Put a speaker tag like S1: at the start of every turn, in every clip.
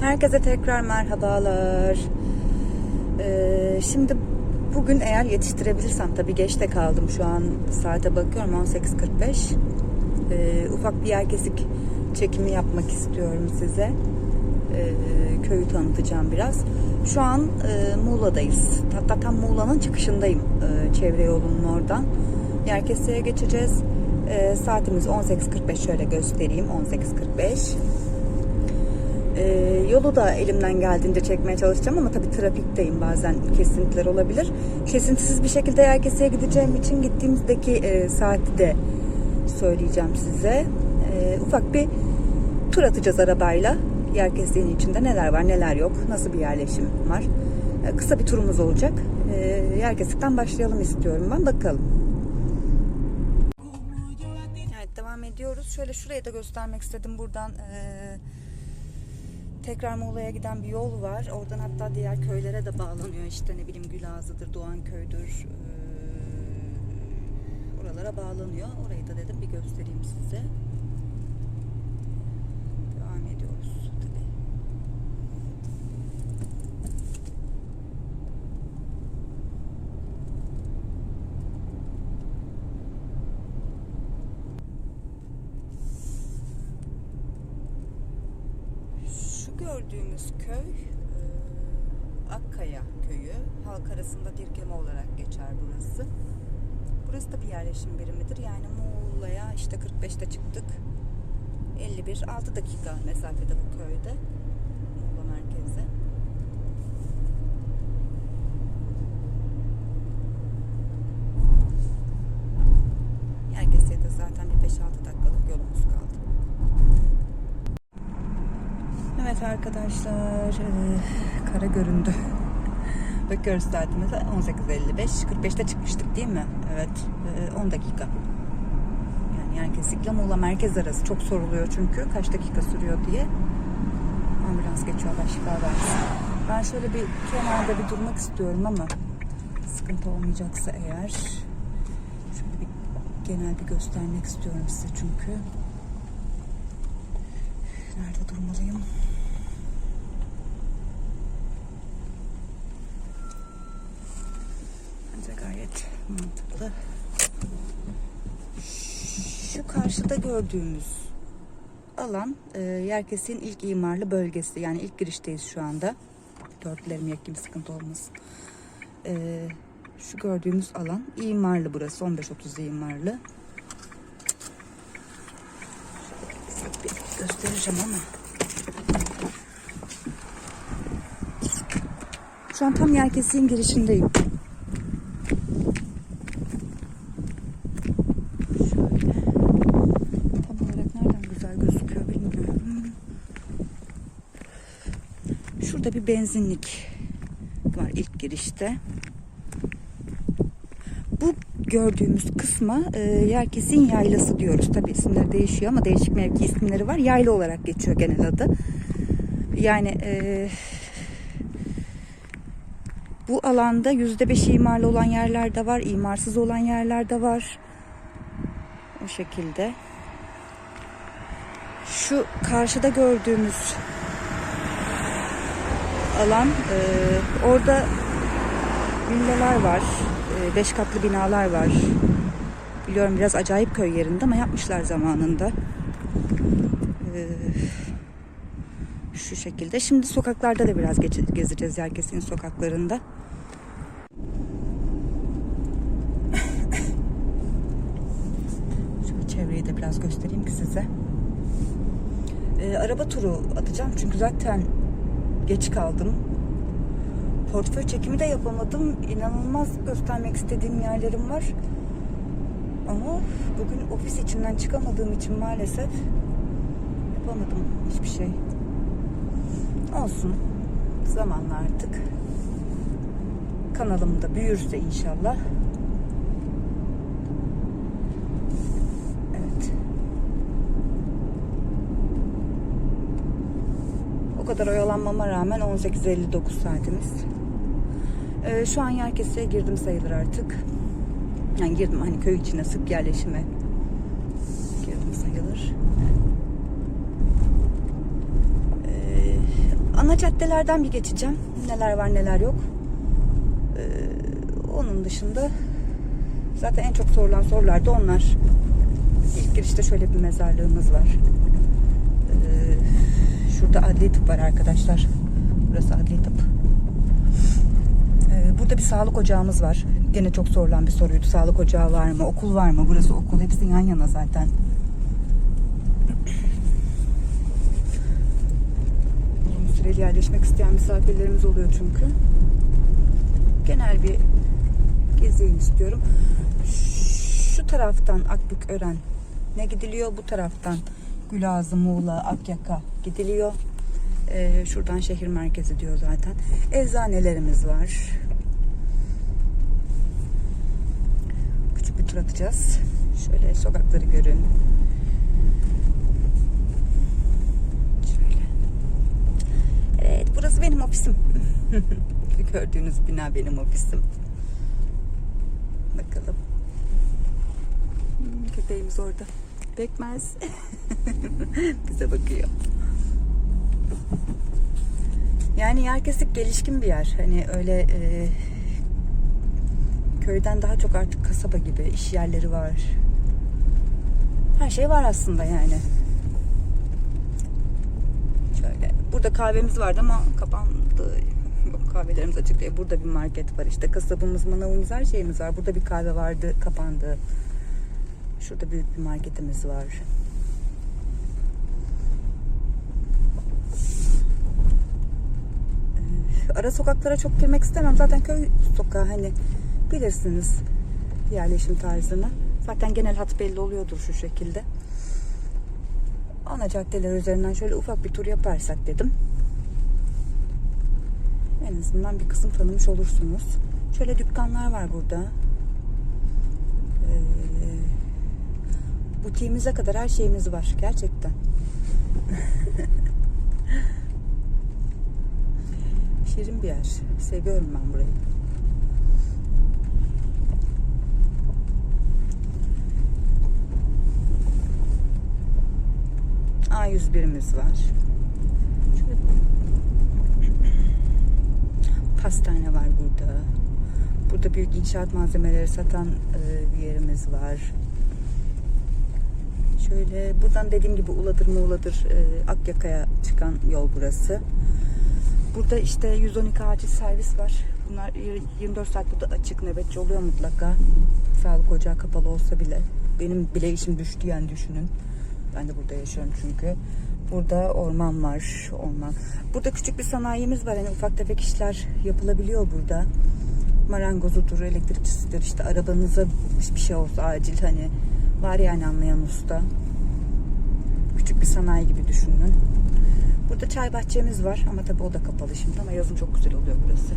S1: Herkese tekrar merhabalar. Ee, şimdi bugün eğer yetiştirebilirsem tabii geç de kaldım şu an saate bakıyorum 18.45. Ee, ufak bir yer kesik çekimi yapmak istiyorum size. Ee, köyü tanıtacağım biraz. Şu an e, Muğla'dayız. Hatta tam Muğla'nın çıkışındayım. e, çevre yolunun oradan. Yerkese'ye geçeceğiz. E, saatimiz 18.45 şöyle göstereyim. 18.45. Ee, yolu da elimden geldiğince çekmeye çalışacağım ama tabii trafikteyim bazen kesintiler olabilir. Kesintisiz bir şekilde Yerkese'ye gideceğim için gittiğimizdeki e, saati de söyleyeceğim size. Ee, ufak bir tur atacağız arabayla. Yerkese'nin içinde neler var neler yok, nasıl bir yerleşim var. Ee, kısa bir turumuz olacak. Ee, Yerkesek'ten başlayalım istiyorum ben bakalım. Evet devam ediyoruz. Şöyle şurayı da göstermek istedim buradan. eee tekrar Muğla'ya giden bir yol var. Oradan hatta diğer köylere de bağlanıyor. İşte ne bileyim Gülağızı'dır, Doğanköy'dür. Ee, oralara bağlanıyor. Orayı da dedim bir göstereyim size. Devam ediyoruz tabii. Şu gördüğümüz köy Akkaya köyü. Halk arasında Dirkeme olarak geçer burası. Burası da bir yerleşim birimidir. Yani Muğla'ya işte 45'te çıktık. 51, 6 dakika mesafede bu köyde. Muğla merkeze. Herkese de zaten bir 5-6 dakikalık yolumuz kaldı. Evet arkadaşlar, eee, kara göründü. Bakıyoruz saatimize 18.55. 45'te çıkmıştık değil mi? Evet, eee, 10 dakika. Yani Yerkesik'le Muğla merkez arası çok soruluyor çünkü kaç dakika sürüyor diye. Ambulans geçiyor Allah şifa versin. Ben şöyle bir kenarda bir durmak istiyorum ama sıkıntı olmayacaksa eğer şöyle bir genel bir göstermek istiyorum size çünkü. Nerede durmalıyım? Bence gayet mantıklı. Şu karşıda gördüğümüz alan e, Yerkesin ilk imarlı bölgesi. Yani ilk girişteyiz şu anda. Dörtlerimi yakayım sıkıntı olmasın. E, şu gördüğümüz alan imarlı burası. 15-30 imarlı. Bir göstereceğim ama. Şu an tam Yerkesin girişindeyim. Şöyle. Tam olarak nereden güzel gözüküyor bilmiyorum. Şurada bir benzinlik var ilk girişte. Bu gördüğümüz kısma e, Yerkesin Yaylası diyoruz. Tabi isimleri değişiyor ama değişik mevki isimleri var. Yayla olarak geçiyor genel adı. Yani e, bu alanda yüzde beş imarlı olan yerler de var, imarsız olan yerler de var. O şekilde. Şu karşıda gördüğümüz alan e, orada villalar var. e, beş katlı binalar var. Biliyorum biraz acayip köy yerinde ama yapmışlar zamanında. E, şu şekilde. Şimdi sokaklarda da biraz gezeceğiz herkesin sokaklarında. Şöyle çevreyi de biraz göstereyim ki size. Ee, araba turu atacağım çünkü zaten geç kaldım. Portföy çekimi de yapamadım. İnanılmaz göstermek istediğim yerlerim var. Ama bugün ofis içinden çıkamadığım için maalesef yapamadım hiçbir şey. Olsun. Zamanla artık. Kanalım da büyürse inşallah. Evet. O kadar oyalanmama rağmen 18.59 saatimiz. Ee, şu an Yerkese'ye girdim sayılır artık. Yani girdim hani köy içine sık yerleşime girdim sayılır. Ee, ana caddelerden bir geçeceğim. Neler var neler yok. Ee, onun dışında zaten en çok sorulan sorular da onlar. İlk girişte şöyle bir mezarlığımız var. Şurada adli tıp var arkadaşlar. Burası adli tıp. Ee, burada bir sağlık ocağımız var. Gene çok sorulan bir soruydu. Sağlık ocağı var mı? Okul var mı? Burası okul. Hepsi yan yana zaten. Uzun süreli yerleşmek isteyen misafirlerimiz oluyor çünkü. Genel bir gezeyim istiyorum. Şu taraftan Akbük Ören ne gidiliyor? Bu taraftan Gülazı, Muğla, Akyaka gidiliyor. Ee, şuradan şehir merkezi diyor zaten. Eczanelerimiz var. Küçük bir tur atacağız. Şöyle sokakları görün. Şöyle. Evet, burası benim ofisim. Gördüğünüz bina benim ofisim. Bakalım. Hmm, Köpeğimiz orada. Pekmez. Bize bakıyor. Yani Yerkesik gelişkin bir yer. Hani öyle e, köyden daha çok artık kasaba gibi iş yerleri var. Her şey var aslında yani. Şöyle. Burada kahvemiz vardı ama kapandı. Yok, Kahvelerimiz açık değil. Burada bir market var işte. Kasabımız, manavımız, her şeyimiz var. Burada bir kahve vardı, kapandı. Şurada büyük bir marketimiz var. Ara sokaklara çok girmek istemem. Zaten köy sokağı hani bilirsiniz yerleşim tarzını. Zaten genel hat belli oluyordur şu şekilde. Ana caddeler üzerinden şöyle ufak bir tur yaparsak dedim. En azından bir kısım tanımış olursunuz. Şöyle dükkanlar var burada. Ee, butiğimize kadar her şeyimiz var gerçekten. Şirin bir yer. Seviyorum ben burayı. A101'imiz var. Pastane var burada. Burada büyük inşaat malzemeleri satan e, bir yerimiz var. Şöyle buradan dediğim gibi Uladır Muğla'dır e, Akyaka'ya çıkan yol burası. Burada işte 112 acil servis var. Bunlar 24 saat burada açık nöbetçi oluyor mutlaka. Sağlık ocağı kapalı olsa bile. Benim bile işim düştü yani düşünün. Ben de burada yaşıyorum çünkü. Burada orman var. Orman. Burada küçük bir sanayimiz var. Hani ufak tefek işler yapılabiliyor burada. Marangozudur, elektrikçisidir. işte arabanıza bir şey olsa acil hani var yani anlayan usta. Küçük bir sanayi gibi düşünün. Burada çay bahçemiz var ama tabii o da kapalı şimdi ama yazın çok güzel oluyor burası.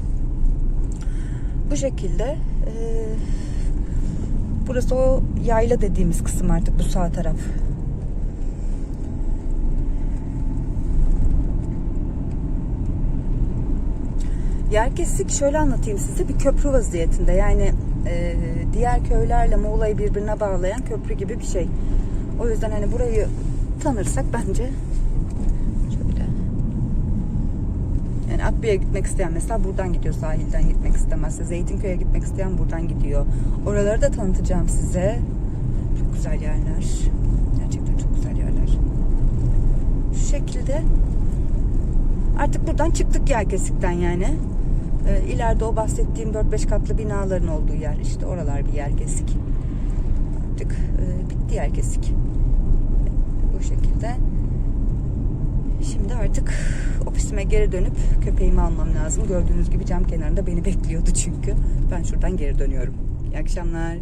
S1: Bu şekilde eee, burası o yayla dediğimiz kısım artık bu sağ taraf. Yerkesik şöyle anlatayım size bir köprü vaziyetinde yani e, diğer köylerle Muğla'yı birbirine bağlayan köprü gibi bir şey. O yüzden hani burayı tanırsak bence şöyle yani Akbük'e gitmek isteyen mesela buradan gidiyor sahilden gitmek istemezse Zeytinköy'e gitmek isteyen buradan gidiyor. Oraları da tanıtacağım size. Çok güzel yerler. Gerçekten çok güzel yerler. Şu şekilde artık buradan çıktık Yerkesik'ten yani. Ee, ileride o bahsettiğim 4-5 katlı binaların olduğu yer işte oralar bir Yerkesik. Artık e, bitti Yerkesik. Bu şekilde. Şimdi artık ofisime geri dönüp köpeğimi almam lazım. Gördüğünüz gibi cam kenarında beni bekliyordu çünkü. Ben şuradan geri dönüyorum. İyi akşamlar.